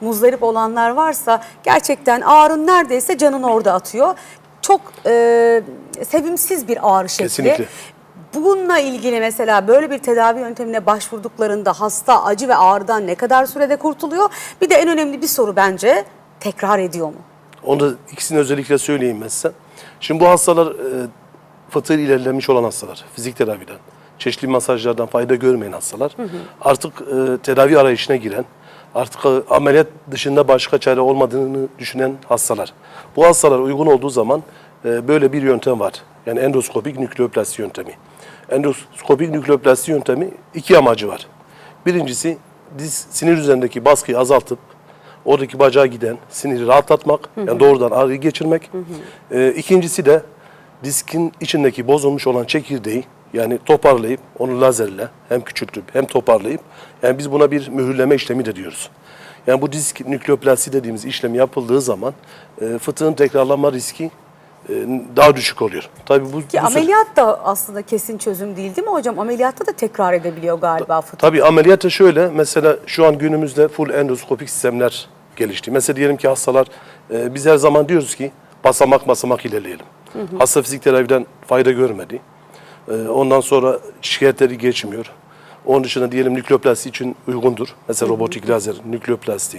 muzdarip olanlar varsa gerçekten ağrın neredeyse canın orada atıyor. Çok e, sevimsiz bir ağrı şekli. Kesinlikle. Bununla ilgili mesela böyle bir tedavi yöntemine başvurduklarında hasta acı ve ağrıdan ne kadar sürede kurtuluyor? Bir de en önemli bir soru bence tekrar ediyor mu? Onu da ikisini özellikle söyleyeyim ben size. Şimdi bu hastalar e, fıtığı ilerlemiş olan hastalar. Fizik tedaviden, çeşitli masajlardan fayda görmeyen hastalar. Artık e, tedavi arayışına giren, artık e, ameliyat dışında başka çare olmadığını düşünen hastalar. Bu hastalar uygun olduğu zaman e, böyle bir yöntem var. Yani endoskopik nükleoplasti yöntemi. Endoskopik nükleoplasti yöntemi iki amacı var. Birincisi diz sinir üzerindeki baskıyı azaltıp oradaki bacağa giden siniri rahatlatmak, yani doğrudan ağrıyı geçirmek. Ee, ikincisi de diskin içindeki bozulmuş olan çekirdeği yani toparlayıp onu lazerle hem küçültüp hem toparlayıp yani biz buna bir mühürleme işlemi de diyoruz. Yani bu disk nükleoplasti dediğimiz işlem yapıldığı zaman e, fıtığın tekrarlanma riski e, daha düşük oluyor. Tabii bu, Ki bu ameliyat da aslında kesin çözüm değil değil mi hocam? Ameliyatta da tekrar edebiliyor galiba fıtık. Tabii ameliyatta şöyle mesela şu an günümüzde full endoskopik sistemler gelişti. Mesela diyelim ki hastalar e, biz her zaman diyoruz ki basamak basamak ilerleyelim. Hasta fizik tedaviden fayda görmedi. E, ondan sonra şikayetleri geçmiyor. Onun dışında diyelim nükleoplasti için uygundur. Mesela robotik lazer, nükleoplasti.